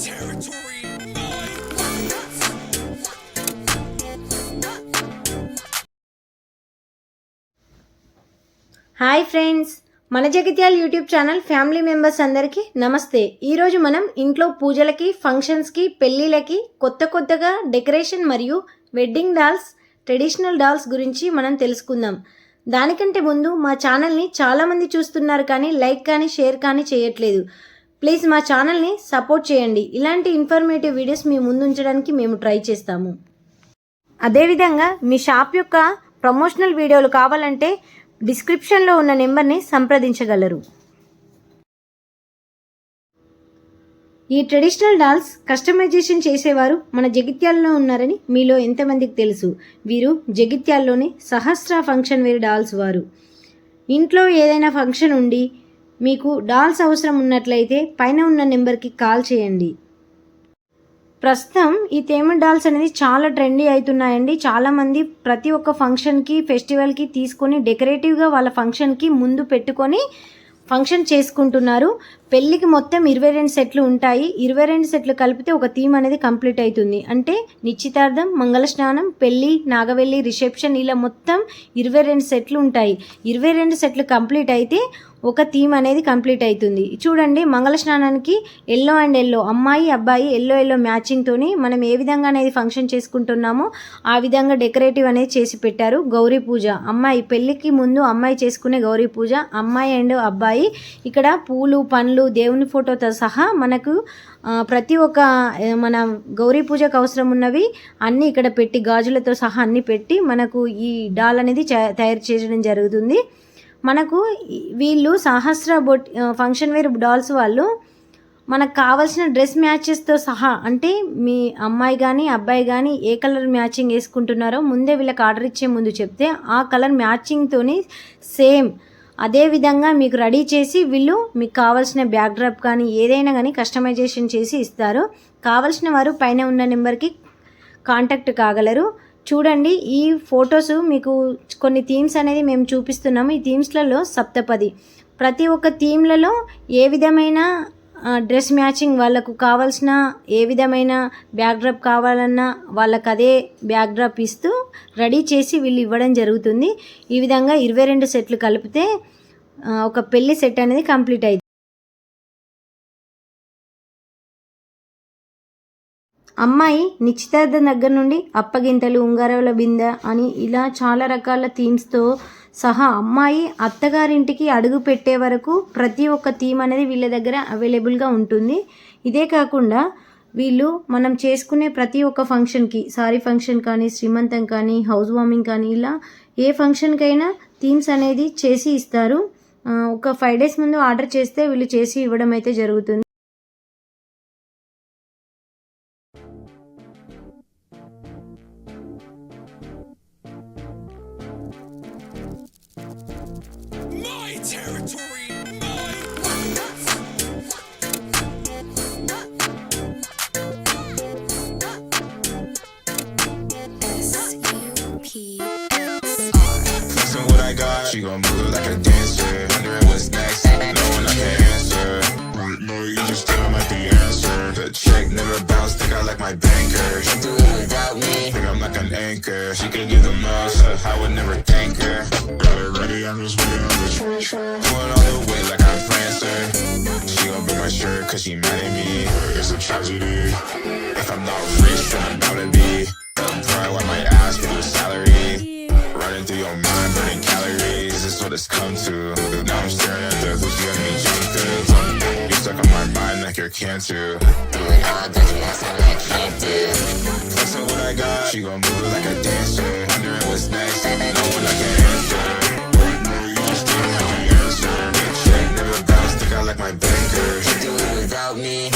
territory. Hi friends మన Jagtial YouTube channel family members అందరికీ నమస్తే ఈరోజు మనం ఇంట్లో పూజలకి ఫంక్షన్స్కి పెళ్ళిళ్ళకి కొత్త కొత్తగా డెకరేషన్ మరియు వెడ్డింగ్ డాల్స్ ట్రెడిషనల్ డాల్స్ గురించి మనం తెలుసుకుందాం దానికంటే ముందు మా ఛానల్ని చాలామంది చూస్తున్నారు కానీ లైక్ కానీ షేర్ కానీ చేయట్లేదు ప్లీజ్ మా ఛానల్ని సపోర్ట్ చేయండి. ఇలాంటి ఇన్ఫర్మేటివ్ వీడియోస్ మీ ముందు ఉంచడానికి మేము ట్రై చేస్తాము. అదేవిధంగా మీ షాప్ యొక్క ప్రమోషనల్ వీడియోలు కావాలంటే డిస్క్రిప్షన్లో ఉన్న నెంబర్ని సంప్రదించగలరు. ఈ ట్రెడిషనల్ డాల్స్ కస్టమైజేషన్ చేసేవారు మన జగిత్యాలలో ఉన్నారని మీలో ఎంతమందికి తెలుసు. వీరు జగిత్యాల్లోని సహస్ర ఫంక్షన్ వేర్ డాల్స్ వారు. ఇంట్లో ఏదైనా ఫంక్షన్ ఉండి మీకు డాల్స్ అవసరం ఉన్నట్లయితే పైన ఉన్న నెంబర్కి కాల్ చేయండి. ప్రస్తుతం ఈ తేమ డాల్స్ అనేది చాలా ట్రెండీ అవుతున్నాయండి చాలామంది ప్రతి ఒక్క ఫంక్షన్కి ఫెస్టివల్కి తీసుకొని డెకరేటివ్గా వాళ్ళ ఫంక్షన్కి ముందు పెట్టుకొని ఫంక్షన్ చేసుకుంటున్నారు. పెళ్ళికి మొత్తం ఇరవై రెండు సెట్లు ఉంటాయి. ఇరవై రెండు సెట్లు కలిపితే ఒక థీమ్ అనేది కంప్లీట్ అవుతుంది. అంటే నిశ్చితార్థం మంగళ స్నానం పెళ్ళి నాగవెల్లి రిసెప్షన్ ఇలా మొత్తం ఇరవై రెండు సెట్లు ఉంటాయి. ఇరవై రెండు సెట్లు కంప్లీట్ అయితే ఒక థీమ్ అనేది కంప్లీట్ అవుతుంది. చూడండి మంగళ స్నానానికి ఎల్లో అండ్ ఎల్లో అమ్మాయి అబ్బాయి ఎల్లో ఎల్లో మ్యాచింగ్తోని మనం ఏ విధంగా అనేది ఫంక్షన్ చేసుకుంటున్నామో ఆ విధంగా డెకరేటివ్ అనేది చేసి పెట్టారు గౌరీ పూజ. అమ్మాయి పెళ్ళికి ముందు అమ్మాయి చేసుకునే గౌరీ పూజ అమ్మాయి అండ్ అబ్బాయి. ఇక్కడ పూలు పండ్లు దేవుని ఫోటోతో సహా మనకు ప్రతి ఒక్క మన గౌరీ పూజకు అవసరం ఉన్నవి అన్నీ ఇక్కడ పెట్టి గాజులతో సహా అన్నీ పెట్టి మనకు ఈ డాల్ అనేది తయారు చేయడం జరుగుతుంది. మనకు వీళ్ళు సహస్ర బొట్ ఫంక్షన్ వేర్ డాల్స్ వాళ్ళు మనకు కావాల్సిన డ్రెస్ మ్యాచెస్తో సహా అంటే మీ అమ్మాయి కానీ అబ్బాయి కానీ ఏ కలర్ మ్యాచింగ్ వేసుకుంటున్నారో ముందే వీళ్ళకి ఆర్డర్ ఇచ్చే ముందు చెప్తే ఆ కలర్ మ్యాచింగ్తోని సేమ్. అదే విధంగా మీకు రెడీ చేసి వీళ్ళు మీకు కావాల్సిన బ్యాక్ డ్రాప్ కానీ ఏదైనా కానీ కస్టమైజేషన్ చేసి ఇస్తారు. కావాల్సిన వారు పైన ఉన్న నెంబర్కి కాంటాక్ట్ కాగలరు. చూడండి ఈ ఫొటోస్ మీకు కొన్ని థీమ్స్ అనేది మేము చూపిస్తున్నాము ఈ థీమ్స్లలో సప్తపది. ప్రతి ఒక్క థీమ్లలో ఏ విధమైన డ్రెస్ మ్యాచింగ్ వాళ్ళకు కావాల్సిన ఏ విధమైన బ్యాక్డ్రాప్ కావాలన్నా వాళ్ళకు అదే బ్యాక్డ్రాప్ ఇస్తూ రెడీ చేసి వీళ్ళు ఇవ్వడం జరుగుతుంది. ఈ విధంగా ఇరవై రెండు సెట్లు కలిపితే ఒక పెళ్ళి సెట్ అనేది కంప్లీట్ అయింది అమ్మాయి నిశ్చితార్థం దగ్గర నుండి అప్పగింతలు ఉంగరాల బిందె అని ఇలా చాలా రకాల థీమ్స్తో సహా అమ్మాయి అత్తగారింటికి అడుగు పెట్టే వరకు ప్రతి ఒక్క థీమ్ అనేది వీళ్ళ దగ్గర అవైలబుల్గా ఉంటుంది. ఇదే కాకుండా వీళ్ళు మనం చేసుకునే ప్రతి ఒక్క ఫంక్షన్కి సారీ ఫంక్షన్ కానీ శ్రీమంతం కానీ హౌస్ వార్మింగ్ కానీ ఇలా ఏ ఫంక్షన్కైనా థీమ్స్ అనేది చేసి ఇస్తారు. ఒక ఫైవ్ డేస్ ముందు ఆర్డర్ చేస్తే వీళ్ళు చేసి ఇవ్వడం అయితే జరుగుతుంది. She gon' move like a dancer. Wondering what's next, knowing I can answer. Right now, you just still like the answer. The check never I like my banker. She do it without me, think I'm like an anchor. She can give the most, I would never thank her. Got it ready, I'm just waiting on the. Going all the way like I'm Prancer. She gon' break my shirt cause she mad at me. It's a tragedy. If I'm not rich, then I'm about to be. Pride on my ass for the salary. Running through your mind, burning calories. This is what it's come to. Now I'm staring at the who's you're cancer. Doing all that you ask, I can't do. Flexing what I got, she gon' move like a dancer. Wondering what's next, knowing I can answer. Right now, you don't have the answer. Check never bounce, think I like my banker. She do it without me,